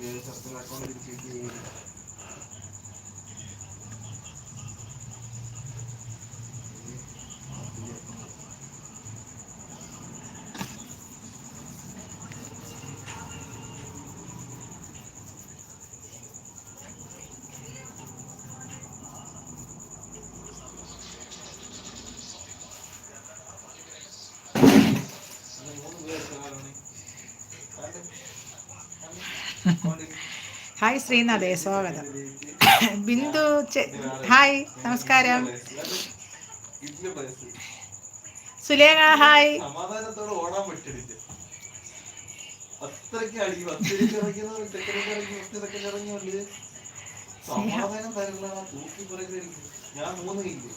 con el. Thank you. Hi ശ്രീനാഥേ സ്വാഗതം. Bindu hi നമസ്കാരം. Sulekha hi. ഞാൻ മൂന്ന് കില്ല്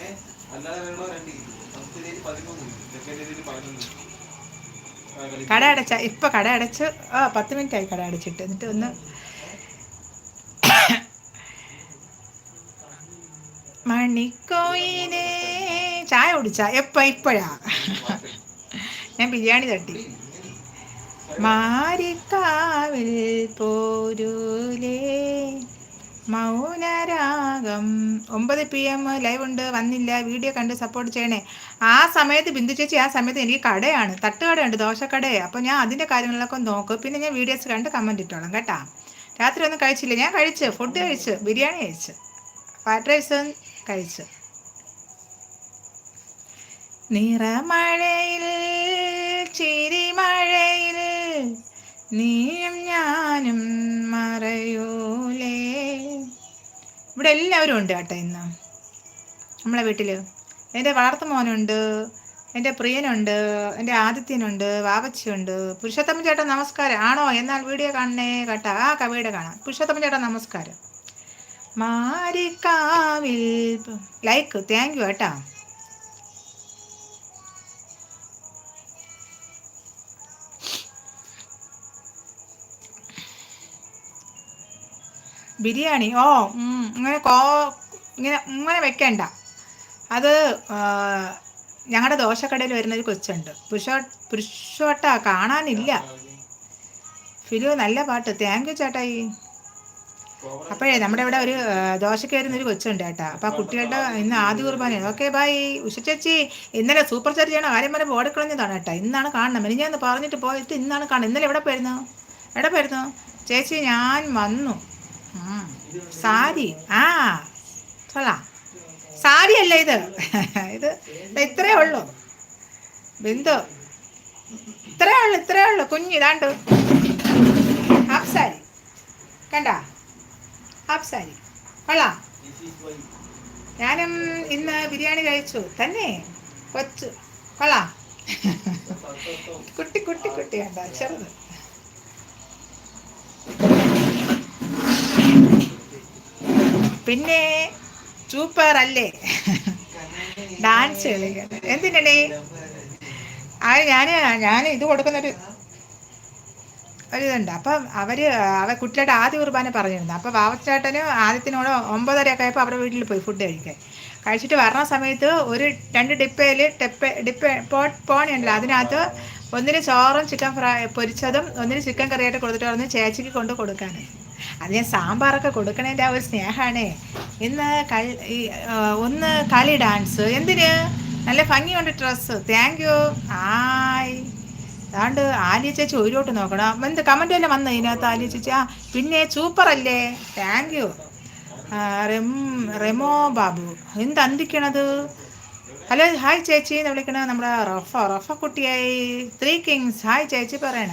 ഏഹ് അല്ലാതെ വേണോ രണ്ട് ഫസ്റ്റ് പതിമൂന്ന് കില്ല് സെക്കൻഡ് പതിനൊന്ന് കട അടച്ച ഇപ്പൊ കട അടച്ച് ആ പത്ത് മിനിറ്റ് ആയി കട അടച്ചിട്ട്. എന്നിട്ട് ഒന്ന് മണിക്കോയിനെ ചായ കുടിച്ച? എപ്പ ഇപ്പോഴാ? ഞാൻ ബിരിയാണി തട്ടി. മാരിക്കാവിൽ പോരൂലേ? മൗനരാഗം. ഒമ്പത് പി എം ലൈവ് ഉണ്ട്. വന്നില്ല. വീഡിയോ കണ്ട് സപ്പോർട്ട് ചെയ്യണേ. ആ സമയത്ത് ബിന്ദു ചേച്ചി ആ സമയത്ത് എനിക്ക് കടയാണ്. തട്ടുകടയുണ്ട്. ദോശക്കട അപ്പോൾ ഞാൻ അതിന്റെ കാര്യങ്ങളിലൊക്കെ നോക്കും. പിന്നെ ഞാൻ വീഡിയോസ് കണ്ട് കമന്റ് ഇട്ടോളാം കേട്ടാ. രാത്രി ഒന്നും കഴിച്ചില്ല. ഞാൻ കഴിച്ച്. ഫുഡ് കഴിച്ച്. ബിരിയാണി കഴിച്ച്. ഫ്രൈഡ് റൈസ് കഴിച്ച്. നിറമഴയിൽ ചിരിമഴയിൽ നീയും ഞാനും മറയൂലേ. ഇവിടെ എല്ലാവരും ഉണ്ട് കേട്ടോ ഇന്ന്. നമ്മളെ വീട്ടിൽ എന്റെ വളർത്തു മോനുണ്ട് എന്റെ പ്രിയനുണ്ട് എന്റെ ആദിത്യനുണ്ട് വാവച്ചിയുണ്ട്. പുരുഷോത്തമ്മ ചേട്ടൻ നമസ്കാരം. ആണോ? എന്നാൽ വീഡിയോ കാണണേ കേട്ടോ. ആ കവിയുടെ കാണാം. പുരുഷോത്തമ്മ ചേട്ടൻ നമസ്കാരം. മാരിക്കാവിൽ. ലൈക്ക്. താങ്ക് യു കേട്ടോ. ബിരിയാണി. ഓ ഇങ്ങനെ കോ ഇങ്ങനെ ഇങ്ങനെ വെക്കണ്ട. അത് ഞങ്ങളുടെ ദോശക്കടയിൽ വരുന്നൊരു കൊച്ചുണ്ട്. പുരുഷോ പുരുഷോട്ട കാണാനില്ല. ഫിലു നല്ല പാട്ട്. താങ്ക് യു ചേട്ടായി അപ്പോഴേ നമ്മുടെ ഇവിടെ ഒരു ദോശയ്ക്ക് വരുന്നൊരു കൊച്ചുണ്ട് ചേട്ടാ അപ്പം ആ കുട്ടികളുടെ ഇന്ന് ആദ്യ കുർബാനയാണ്. Okay bye. ഉഷ ചേച്ചി ഇന്നലെ സൂപ്പർ ചാർജ് ചെയ്യണം പറയുമ്പോൾ ഓടിക്കളഞ്ഞതാണ് ചേട്ടാ ഇന്നാണ് കാണണം. ഞാൻ പറഞ്ഞിട്ട് പോയിട്ട് ഇന്നാണ് കാണുന്നത് ഇന്നലെ എവിടെ പോയിരുന്നു? എവിടെ പോയിരുന്നു? ചേച്ചി ഞാൻ വന്നു. സാരി. ആ കൊള്ളാം. സാരി അല്ല ഇത്. ഇത് ഇത്രേ ഉള്ളൂ. ബിന്ദു. ഇത്രേ ഉള്ളു ഇത്രേ ഉള്ളു. കുഞ്ഞ് ഇതാണ്ട്. ഹാഫ് സാരി. കണ്ട? ഹാഫ് സാരി. കൊള്ളാം. ഞാനും ഇന്ന് ബിരിയാണി കഴിച്ചു. തന്നെ? കൊച്ചു. കൊള്ളാം. കുട്ടി കുട്ടി കുട്ടി കണ്ട? ചെറുത്. പിന്നെ സൂപ്പർ അല്ലേ? ഡാൻസ് കളിക്കുന്നത് ആ ഞാൻ ഞാൻ ഇത് കൊടുക്കുന്നൊരു ഒരു ഇതുണ്ട് അപ്പം അവർ അവ കുട്ടിയുടെ ആദ്യ കുർബാന പറഞ്ഞിരുന്നു. അപ്പോൾ വാവച്ചേട്ടന് ആദ്യത്തിനോട് ഒമ്പതരയൊക്കെ ആയപ്പോൾ അവരുടെ വീട്ടിൽ പോയി ഫുഡ് കഴിക്കാൻ. കഴിച്ചിട്ട് വരണ സമയത്ത് ഒരു രണ്ട് ഡിപ്പയിൽ ടെപ്പ ഡിപ്പ പോ പോണിയുണ്ടല്ലോ. അതിനകത്ത് ഒന്നിന് ചോറും ചിക്കൻ ഫ്രൈ പൊരിച്ചതും ഒന്നിന് ചിക്കൻ കറിയായിട്ട് കൊടുത്തിട്ട് പറഞ്ഞ് ചേച്ചിക്ക് കൊണ്ട് കൊടുക്കാൻ അത് ഞാൻ സാമ്പാറൊക്കെ കൊടുക്കണേന്റെ ആ ഒരു സ്നേഹമാണേ ഇന്ന് കൾ ഒന്ന് കളി ഡാൻസ് എന്തിന്? നല്ല ഭംഗിയുണ്ട് ഡ്രസ്സ് താങ്ക് യു ആയ് അതാണ്ട് ആലിയ ചേച്ചി ഒരുവോട്ട് നോക്കണം. എന്ത് കമന്റ് വല്ല വന്നു ഇതിനകത്ത് ആലിയ ചേച്ചി? ആ പിന്നെ സൂപ്പറല്ലേ താങ്ക് യു റെം റെമോ ബാബു. എന്ത് അന്തിക്കണത്? ഹലോ ഹായ് ചേച്ചി. എന്ന് വിളിക്കണ? നമ്മുടെ റഫ റഫ കുട്ടിയായി. ത്രീ കിങ്സ് ഹായ് ചേച്ചി പറയണ.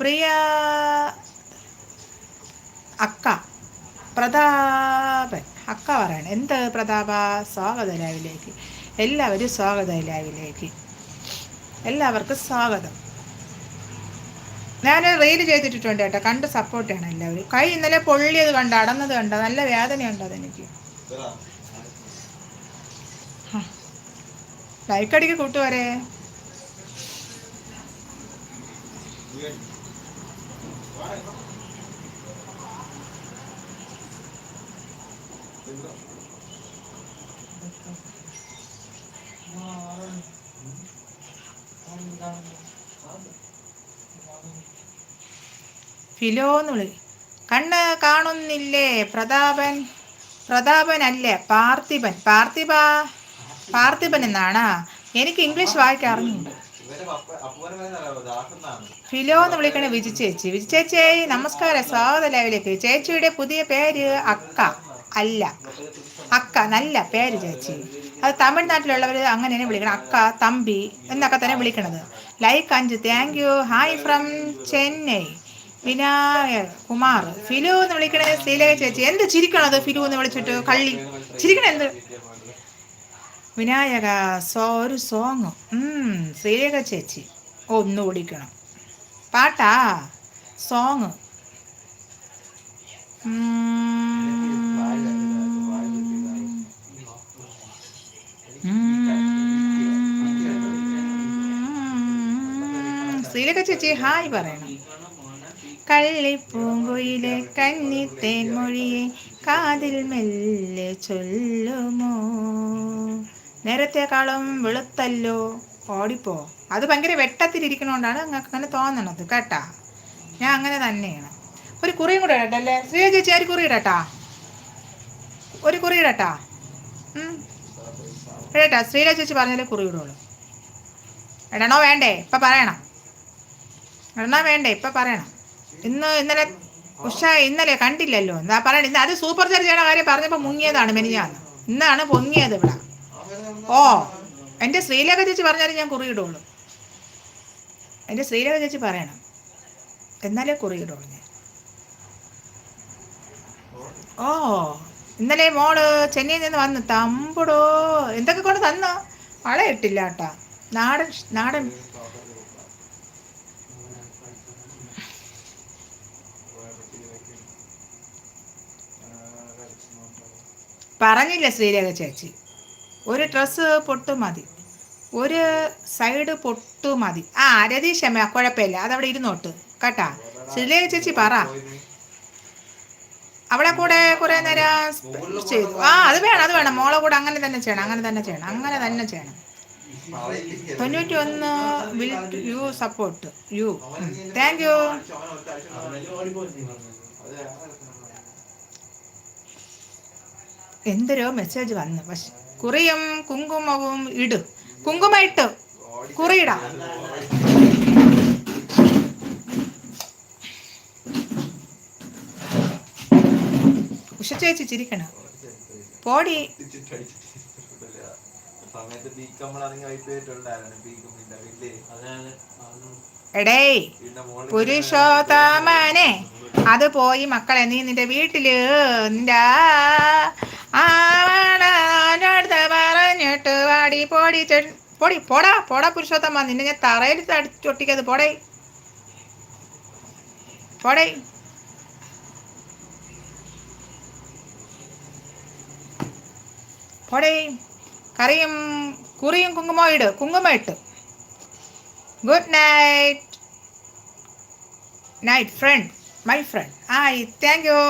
പ്രിയ അക്ക. പ്രതാപൻ. അക്ക പറയണം. എന്ത് പ്രതാപ? സ്വാഗത ലൈവിലേക്ക് എല്ലാവരും സ്വാഗത ലൈവിലേക്ക് എല്ലാവർക്കും സ്വാഗതം. ഞാൻ റെയിൽ ചെയ്തിട്ടുണ്ട് കേട്ടോ. കണ്ട് സപ്പോർട്ട് ചെയ്യണം എല്ലാവരും. കൈ ഇന്നലെ പൊള്ളിയത് കണ്ട്? അടന്നത് കണ്ട? നല്ല വേദനയുണ്ട് അതെനിക്ക്? ലൈക്കടിക്ക് കൂട്ടുവരെ Thank ഫിലോന്നുള്ളി കണ്ണ് കാണുന്നില്ലേ പ്രതാപൻ? പ്രതാപനല്ലേ പാർത്ഥിപൻ. പാർത്ഥിപ പാർത്ഥിപൻ എന്നാണ്? എനിക്ക് ഇംഗ്ലീഷ് വായിക്കാൻ അറിഞ്ഞിട്ടുണ്ട് ഫിലോ എന്ന് വിളിക്കണ വിജി ചേച്ചി. വിജി ചേച്ചി നമസ്കാരം. സ്വാഗത ലൈവിലേക്ക് ചേച്ചിയുടെ പുതിയ പേര് അക്ക. അല്ല. അക്ക നല്ല പേര് ചേച്ചി. അത് തമിഴ്നാട്ടിലുള്ളവർ അങ്ങനെയാണ് വിളിക്കണം അക്ക തമ്പി എന്നൊക്കെ തന്നെ വിളിക്കണത്. ലൈക്ക് അഞ്ച് thank you hi from Chennai Vinayak Kumar. ഫിലു എന്ന് വിളിക്കണേ ശ്രീലേഖ ചേച്ചി. എന്ത് ചിരിക്കണത് ഫിലു എന്ന് വിളിച്ചിട്ട്? കള്ളി. ചിരിക്കണ എന്ത്? വിനായക സോ ഒരു സോങ് ശ്രീലേഖ ചേച്ചി. ഒന്ന് ഓടിക്കണം. പാട്ടാ? സോങ് ശ്രീലേഖ ചേച്ചി ഹായ് പറയണം. കള്ളിപ്പൂങ്കുയിലെ കന്നിത്തേൻ മൊഴിയെ കാതിൽ മെല്ലെ ചൊല്ലുമോ? നേരത്തെക്കാളും വെളുത്തല്ലോ. ഓടിപ്പോ. അത് ഭയങ്കര വെട്ടത്തിലിരിക്കണോണ്ടാണ് നിങ്ങൾക്ക് അങ്ങനെ തോന്നണത് കേട്ടാ. ഞാൻ അങ്ങനെ തന്നെയാണ്. ഒരു കുറിയും കൂടെ ഇടട്ടല്ലേ ശ്രീ ചേച്ചി ഒരു കുറി ഇടട്ടാ. ഒരു കുറി ഇടട്ടാ. ഇടട്ടാ. ശ്രീല ചേച്ചി പറഞ്ഞാലേ കുറി ഇടുള്ളൂ. ഇടണോ വേണ്ടേ? ഇപ്പം പറയണം. ഇടണോ വേണ്ടേ? ഇപ്പം പറയണം. ഇന്ന് ഇന്നലെ ഉഷ ഇന്നലെ കണ്ടില്ലല്ലോ. എന്താ പറയണ? ഇന്ന് അത് സൂപ്പർ ചർച്ചയുടെ കാര്യം പറഞ്ഞപ്പോൾ മുങ്ങിയതാണ് മെനിഞ്ഞാന്ന്. ഇന്നാണ് പൊങ്ങിയത് ഇവിടെ. ഓ എന്റെ ശ്രീലേഖ ചേച്ചി പറഞ്ഞാലും ഞാൻ കുറിയിടുള്ളൂ. എന്റെ ശ്രീലേഖ ചേച്ചി പറയണം. എന്നാലേ കുറിയിടുള്ളൂ ഞാൻ. ഓ ഇന്നലെ മോൾ ചെന്നൈയിൽ നിന്ന് വന്ന് തമ്പടോ എന്തൊക്കെ കൊണ്ട് തന്നോ? വളയിട്ടില്ല കേട്ടാ. നാടൻ നാടൻ പറഞ്ഞില്ല ശ്രീരേഖ ചേച്ചി. ഒരു ഡ്രസ്സ് പൊട്ടു മതി. ഒരു സൈഡ് പൊട്ടു മതി. ആ രതീഷമ്മ കുഴപ്പമില്ല. അതവിടെ ഇരുന്നോട്ട്. കേട്ടാ? ശ്രീലേഖ ചേച്ചി പറ. അവളെ കൂടെ കുറെ നേരം ചെയ്തു. ആ അത് വേണം അത് വേണം. മോളെ കൂടെ അങ്ങനെ തന്നെ ചെയ്യണം അങ്ങനെ തന്നെ ചെയ്യണം അങ്ങനെ തന്നെ ചെയ്യണം. തൊണ്ണൂറ്റി ഒന്ന് you support you. Thank you എന്തൊരോ message വന്നു. പക്ഷെ കുറിയും കുങ്കുമവും ഇട്. കുങ്കുമ ഇട്ട്. കുറിയിടാം ഉഷ ചേച്ചി പോടി. എടേ പുരുഷോത്തമനെ. അത് പോയി മക്കളെ നീ നിന്റെ വീട്ടിൽ നിന്റെ ആടുത്ത് പറഞ്ഞിട്ട് വാടി പോടി ചെ- പോടി പോടാ പോടാ പുരുഷോത്തമ നിന്നെ ഞാൻ തറയിൽ ചൊട്ടിക്കത് പോടേ പോടേ പോടേ കറിയും കുറിയും കുങ്കുമോ ഇട് കുങ്കുമ ഇട്ട് good night night friend my friend ആയി thank you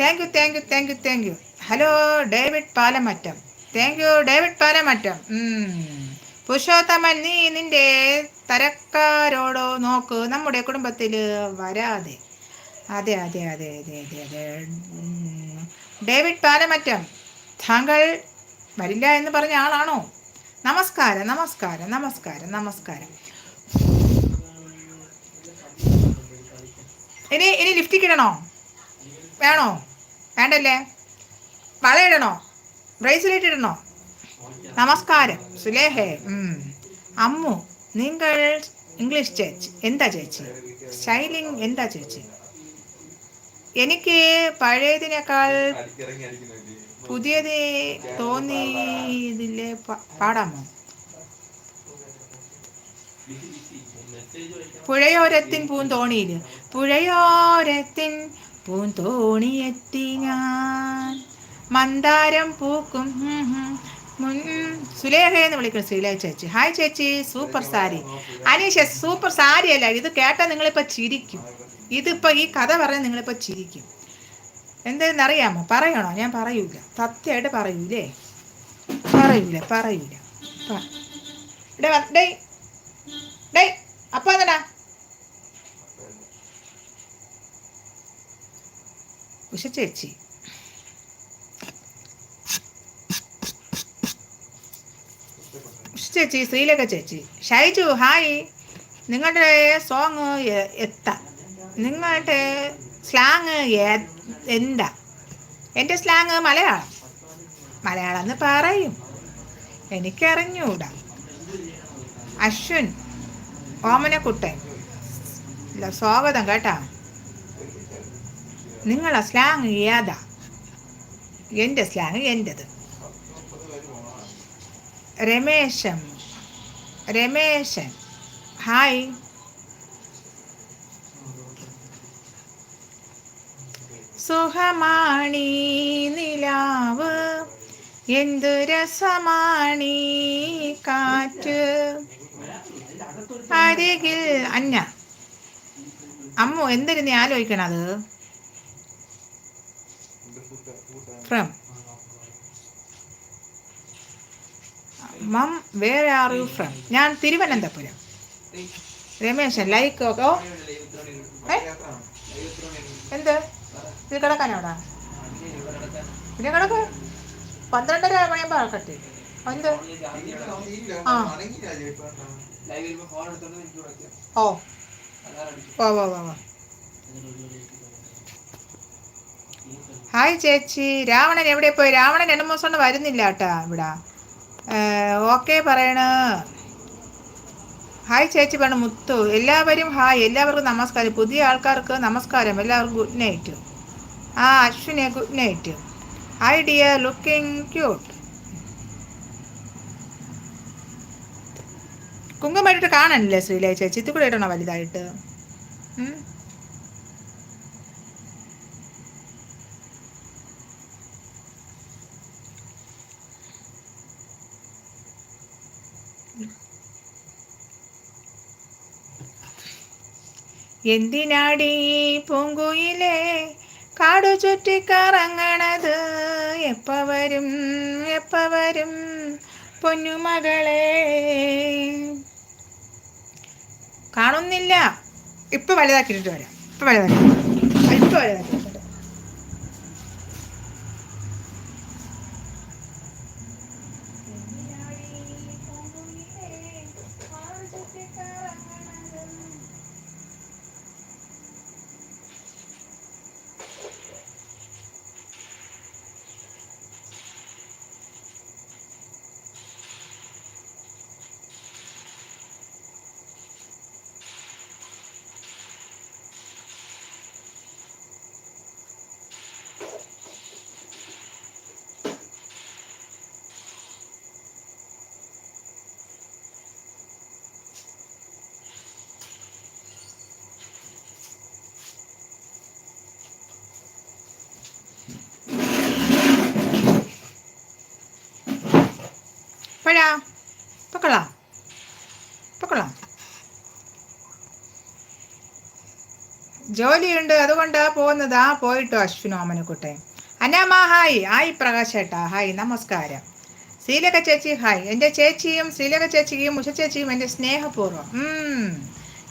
thank you thank you thank you thank you hello David Palamattam thank you David Palamattam. Purushothaman നീ നിന്റെ തരക്കാരോടോ നോക്ക്. നമ്മുടെ കുടുംബത്തിൽ വരാതെ. അതെ അതെ അതെ അതെ അതെ അതെ. ഡേവിഡ് പാലമറ്റം താങ്കൾ വരില്ല എന്ന് പറഞ്ഞ ആളാണോ? നമസ്കാരം നമസ്കാരം നമസ്കാരം നമസ്കാരം. ഇനി ഇനി ലിഫ്റ്റിക്ക് കിടണോ വേണോ? വേണ്ടല്ലേ? വളയിടണോ? ബ്രേസ്ലെറ്റ് ഇടണോ? നമസ്കാരം. സുലേഹേ. അമ്മു നിങ്ങൾ ഇംഗ്ലീഷ് ചേച്ചി. എന്താ ചേച്ചി? സ്റ്റൈലിംഗ് എന്താ ചേച്ചി? എനിക്ക് പഴയതിനേക്കാൾ പുതിയത് തോന്നിയതില്ലേ പാടാമോ? പുഴയോരത്തിൻ പൂന്തോണിയിൽ പുഴയോരത്തിൻ പൂന്തോണിയെത്തി ഞാൻ. മന്ദാരം പൂക്കും. മുൻ സുലേഖ എന്ന് വിളിക്കും സുലേഖ ചേച്ചി. ഹായ് ചേച്ചി സൂപ്പർ സാരി. അനീഷ സൂപ്പർ സാരി അല്ല ഇത് കേട്ടാൽ നിങ്ങളിപ്പോൾ ചിരിക്കും. ഇതിപ്പോൾ ഈ കഥ പറഞ്ഞാൽ നിങ്ങളിപ്പോൾ ചിരിക്കും. എന്തെന്നറിയാമോ പറയണോ? ഞാൻ പറയൂല. സത്യമായിട്ട് പറയൂലേ? പറയൂല പറയൂല. പ- ഡേ ഡേ ഡേയ്. എന്നടാ ഉഷ ചേച്ചി. ഉഷ ചേച്ചി ശ്രീലേഖ ചേച്ചി. ഷൈജു ഹായ്. നിങ്ങളുടെ സോങ് എത്താ. നിങ്ങളുടെ സ്ലാങ് എന്താ? എന്റെ സ്ലാങ് മലയാളം. മലയാളം എന്ന് പറയും. എനിക്കറിഞ്ഞൂടാ. അശ്വിൻ ഓമനക്കുട്ടൻ. സ്വാഗതം കേട്ടാ. നിങ്ങളെ സ്ലാങ് ഏതാ? എന്റെ സ്ലാങ് എന്റെത് രമേശൻ. രമേശൻ. ഹായ് സുഖമാണി നിലാവ്. എന്തു രസമാണി കാറ്റ്? അരികിൽ അന്ന. അമ്മു എന്തിരുന്ന് ആലോചിക്കണത്? From um where are you from ഞാൻ തിരുവനന്തപുരം. Rameshan like oh? എന്ത്? ഇത് കിടക്കാനോടാ പിന്നെ കിടക്ക്? പന്ത്രണ്ടര മണിയാകുമ്പോൾ കട്ടി എന്ത്? ആ. ഓ. ഓ വാ വാ ഓ ഹായ് ചേച്ചി. രാവണൻ എവിടെ പോയി? രാവണൻ രണ്ട് ദിവസം കൊണ്ട് വരുന്നില്ല കേട്ടാ ഇവിടെ. ഓക്കെ പറയണ. ഹായ് ചേച്ചി പറഞ്ഞു മുത്തു. എല്ലാവരും ഹായ്. എല്ലാവർക്കും നമസ്കാരം. പുതിയ ആൾക്കാർക്ക് നമസ്കാരം. എല്ലാവർക്കും ഗുഡ് നൈറ്റ്. ആ അശ്വിനെ good night. Hi dear. Looking cute. കുങ്കുമായിട്ട് കാണാനില്ലേ ശ്രീലേ ചേച്ചി? ഇത് കൂടെ ഇടണോ വലുതായിട്ട്? എന്തിനാടി പൂങ്കുയിലേ കാടു ചുറ്റിക്കറങ്ങണത് എപ്പവരും എപ്പവരും എപ്പ വരും പൊന്നുമകളെ? കാണുന്നില്ല. ഇപ്പൊ വലുതാക്കിയിട്ട് വരാം. ഇപ്പൊ വലുതാക്കി ഇപ്പൊ വലുതാക്കിയിട്ട് ഇപ്പോഴാ ഇപ്പൊ കൊള്ളാം ഇപ്പൊ കൊള്ളാം ജോലിയുണ്ട് അതുകൊണ്ടാ പോകുന്നതാ. പോയിട്ടോ അശ്വിനോ ഓമനക്കുട്ടെ അനാമ ഹായ്. ഹായ് പ്രകാശേട്ടാ ഹായ് നമസ്കാരം. ശ്രീലക ചേച്ചി ഹായ്. എന്റെ ചേച്ചിയും ശ്രീലക ചേച്ചിയും ഉഷ ചേച്ചിയും എന്റെ സ്നേഹപൂർവം.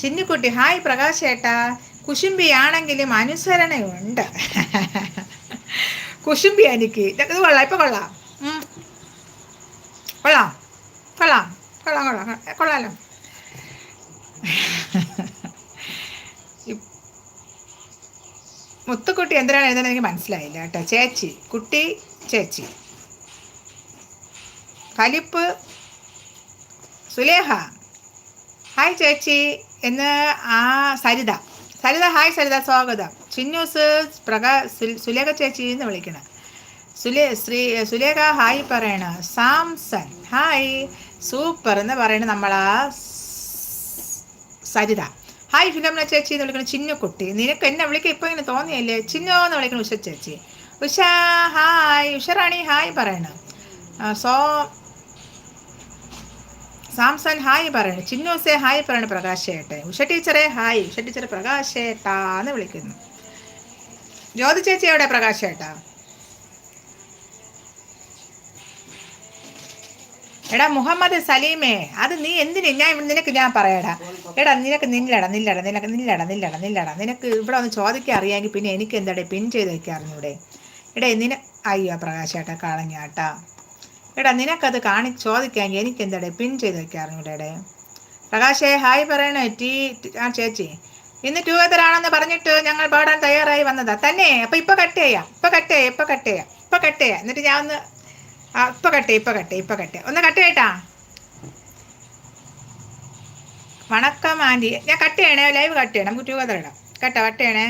ചിന്നിക്കുട്ടി ഹായ് പ്രകാശേട്ടാ കുശുംബിയാണെങ്കിലും അനുസരണയുണ്ട്. കുശുംബി എനിക്ക്. ഇത് കൊള്ളാം ഇപ്പം കൊള്ളാം. കൊള്ളാം. കൊള്ളാം. കൊള്ളാം കൊള്ളാം. കൊള്ളാം. കൊള്ളാലോ മുത്തുക്കുട്ടി എന്തിനാണ് എഴുതുന്നത് എനിക്ക് മനസ്സിലായില്ല കേട്ടോ. ചേച്ചി കുട്ടി ചേച്ചി. കലിപ്പ് സുലേഹ. ഹായ് ചേച്ചി. എന്ന് ആ സരിത. സരിത ഹായ് സരിത. സ്വാഗതം. ചിന്നൂസ് പ്രകാ സുലേഖ ചേച്ചി എന്ന് വിളിക്കണം. സുലേ ശ്രീ സുലേഖ ഹായ് പറയണ. സാംസൺ ഹായ്. സൂപ്പർ എന്ന് പറയണ നമ്മളാ സരിത. ഹായ് ഫിലമിന ചേച്ചി എന്ന് വിളിക്കുന്ന ചിന്നുക്കുട്ടി നിനക്ക് എന്നെ വിളിക്കുക ഇപ്പൊ ഇങ്ങനെ തോന്നിയല്ലേ? ചിന്നോ എന്ന് വിളിക്കുന്ന ഉഷ ചേച്ചി. ഉഷ ഹായ്. ഉഷറാണി ഹായ് പറയണ. സോ സാംസൺ ഹായ് പറയണ. ചിന്നൂസെ ഹായ് പറയണ പ്രകാശേട്ടെ ഉഷ ടീച്ചറെ ഹായ്. ഉഷ ടീച്ചറെ പ്രകാശേട്ടാ എന്ന് വിളിക്കുന്നു. ജ്യോതി ചേച്ചി എവിടെ? പ്രകാശേട്ടാ എടാ മുഹമ്മദ് സലീമേ അത് നീ എന്തിനെ ഞാൻ നിനക്ക് ഞാൻ പറയടാ. എടാ നിനക്ക് നിന്നിലട നില്ലട നിനക്ക് നിന്നിലട നില്ലട നില്ലട. നിനക്ക് ഇവിടെ ഒന്ന് ചോദിക്കാൻ അറിയാമെങ്കിൽ പിന്നെ എനിക്ക് എന്താടേ പിൻ ചെയ്ത് വെക്കാൻ അറിഞ്ഞൂടെ? എടേ നിന അയ്യോ പ്രകാശേട്ടാ കളഞ്ഞാട്ടാ. എടാ നിനക്കത് കാണി ചോദിക്കാമെങ്കിൽ എനിക്ക് എന്താടേ പിൻ ചെയ്ത് അറിഞ്ഞൂടെ പ്രകാശേ ഹായ് പറയണേ ടീ ആ ചേച്ചി. ഇന്ന് ടൂഗദർ ആണെന്ന് പറഞ്ഞിട്ട് ഞങ്ങൾ പാടാൻ തയ്യാറായി വന്നതാ. തന്നെ അപ്പൊ ഇപ്പൊ കട്ട് ചെയ്യാം ഇപ്പൊ കട്ട് ചെയ്യാം ഇപ്പൊ കട്ട് ചെയ്യാം ഇപ്പൊ കട്ട് ചെയ്യാം. എന്നിട്ട് ഞാൻ ഒന്ന് ആ ഇപ്പൊ കട്ട് ഇപ്പം കട്ട് ഇപ്പം കട്ട് ഒന്ന് കട്ട് കേട്ടാ വണക്കം ആന്റി. ഞാൻ കട്ട് ചെയ്യണേ ലൈവ് കട്ട് ചെയ്യണം. നമുക്ക് ടൂഗദർ ഇടാം. കേട്ടോ കട്ട് ചെയ്യണേ.